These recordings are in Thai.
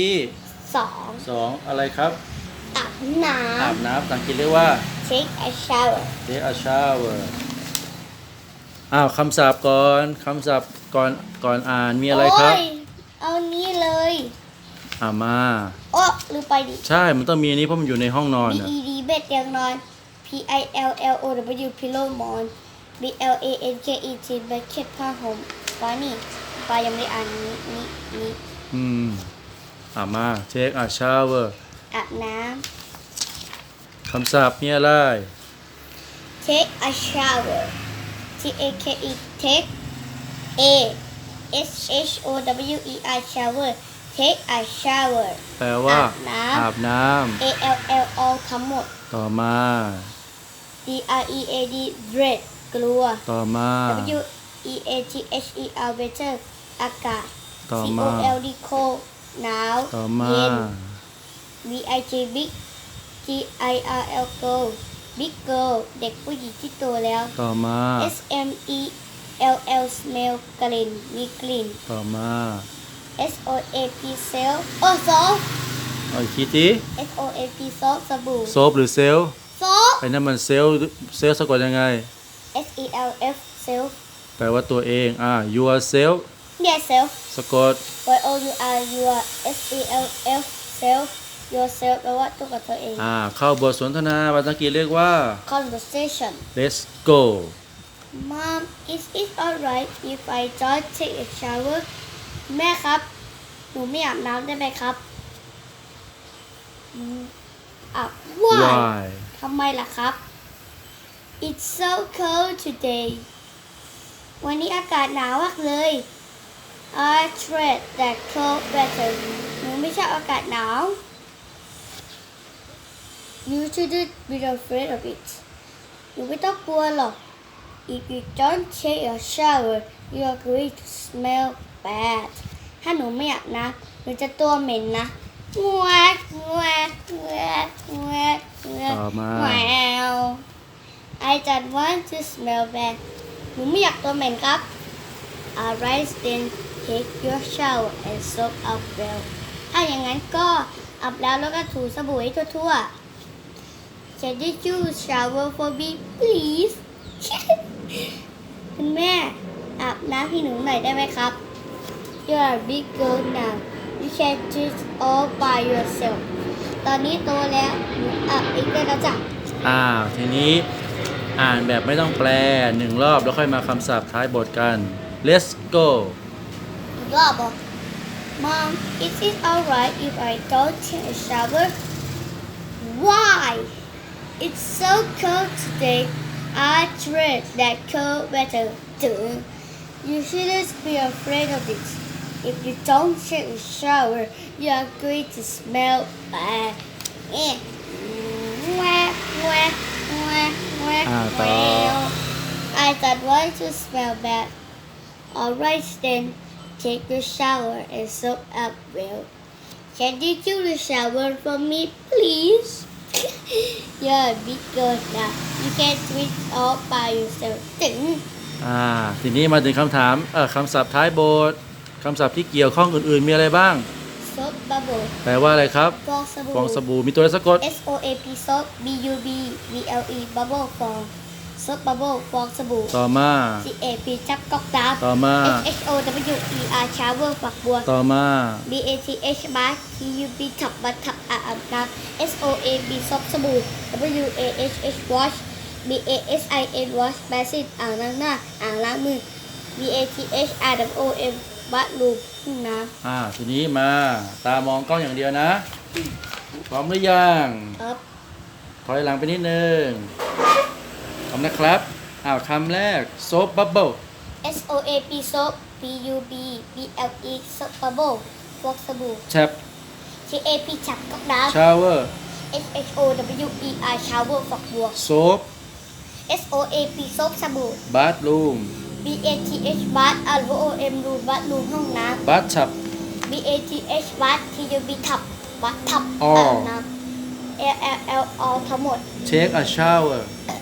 ที่สองสองอะไรครับอาบน้อาบน้ำภาษาอังกฤษเรียกว่าำ take a shower take a shower อ้าวคำศัพท์ก่อนคำศัพท์ก่อนก่อนอ่านมีอะไรครับ โยเอานี้เลยอ่ามา โอ้ลืมไปดิ ใช่มันต้องมีอันนี้เพราะมันอยู่ในห้องนอน B น่ะ E D เบ็ดเตียงนอน P I L L O W pillow หมอน B L A N K E T blanket ผ้าห่มฟ้านี่ฟ้ายังไม่ได้อ่านนี้นี้นี้อืม อ่ามา take a shower อาบน้คำศัพท์มีอะไรำ take a shower T A K E take A S H O W E R shower take a shower แปลว่า อาบน้ำอาบน้ A L L O ทั้งหมดำต่อมา D R E A D dread กลัว ต่อมา W E A T H E R weather อากาศ ต่อ C มา O L D cold หนาวต่อมา เย็น B I G big G I R L girl big girl เด็กผู้หญิงที่โตแล้ว ต่อมา S M E L L smell กลิ่นมีกลิ่น ต่อมา S O A P cell โอ้ soap เอาอีกทีที S O A P soap สบู่โซฟหรือเซลล์ soap ไอ้นั่นมันเซลล์เซลล์สะกดยังไง S E L F self แปลว่าตัวเอง อ่า yourself yeah self สะกด Y O U R U R S E L F self yourself แปลว่าตัวกับตัวเอง อ่า เข้าบทสนทนาภาษาอังกฤษเรียกว่า conversation let's go Mom is it alright if I don't take a shower แม่ครับ หนูไม่อาบน้ำได้ไหมครับอืมอะ why why ทำไมล่ะครับ It's so cold today วันนี้อากาศหนาวมากเลย I dread that cold weather หนูไม่ชอบอากาศหนาว You shouldn't be afraid of it หนูไม่ต้องกลัวหรอก If you don't take a shower you are going to smell bad ถ้าหนูไม่อาบน้ำหนูจะตัวเหม็นนะงวกงวกงวกงวกงวกต่อมา Wow I don't want to smell bad หนูไม่อยากตัวเหม็นครับ Alright then take your shower and soak up well ถ้าอย่างนั้นก็อาบแล้วแล้วก็ถูสบู่ให้ทั่วๆ Can you shower for me please คุณแม่อาบน้ำให้หนูหน่อยได้ไหมครับ You're a big girl now you can do it all by yourself ตอนนี้โตแล้วหนูอาบเองได้แล้วจ้ะอ้าว ทีนี้อ่านแบบไม่ต้องแปลหนึ่งรอบแล้วค่อยมาคำศัพท์ท้ายบทกัน let's go อีกรอบเหรอ Mom is it alright if I don't take a shower Why It's so cold today I dread that cold weather Duh. You shouldn't be afraid of it If you don't take a shower you are going to smell bad เอ๊ะแวะแวะแวะแวะอ่าต่อ Well, I don't want to smell bad Alright then, take a shower and soak up well. Can you do the shower for me, please? You're a big girl now. You can do it all by yourself. ถึงอ่า ทีนี้มาถึงคำถาม เออคำศัพท์ท้ายบทคำศัพท์ที่เกี่ยวข้องอื่นๆ มีอะไรบ้าง soap bubble แปลว่าอะไรครับ ฟองสบู่ ฟองสบู่ มีตัวอะไรสะกด S O A P soap B U B B L E bubble ฟอง soap bubble ฟองสบู่ต่อมา C A P จับก๊อกน้ำต่อมา S H O W E R shower ฝักบัว ต่อมา B A T H bath T U B ถับบัตถับอาบน้ำ S O A B ซบสบู่ W A H H wash B A S I N wash basin อ่างล้างหน้าอ่างล้างมือ B A T H R W O M บัตรูมห้องน้อ่าทีนี้มาตามองกล้องอย่างเดียวนะ พร้อมหรือยังำครับถอยหลังไปนิดนึง พร้อมนะครับอ้าวคำแรก soap bubble S O A P soap B U B B L E soap bubble ฟอกสบู่ tap T A P ฉับก๊อกน้ shower ำ S H O W E R shower ฝักบัว soap S O A P ซบสบู่ bathroom B A T H bath R W O M รูบัตรูมห้องน้ำ bathtub B A T H วัด T U B ทับวัดทับอ๋ออาบน้ำ A L L O ทั้งหมด take a shower T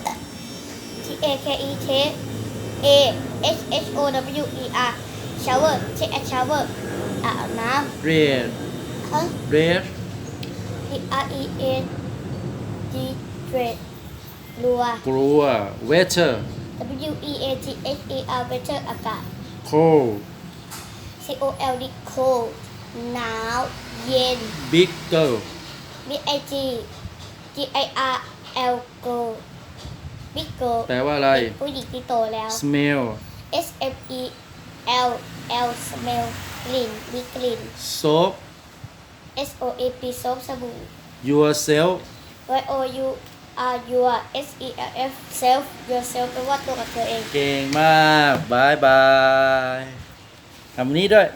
A K E take A H H O W E R shower take a shower อาบน้ read ฮะ brave D R E A D dread กลัว กลัว weather W E A T H E R weather อากาศ cold C O L D cold หนาวเย็น big girl B I G G I R L go big girl แปลว่าอะไรผู้หญิงที่โตแล้ว smell S M E L L smell กลิ่นมีกลิ่น soap S O A P ซบสบู่ yourself Y O U R your S E L F self yourself แปลว่าตัวกับเธอเอง เก่งมากบายบาย ทำนี้ด้วย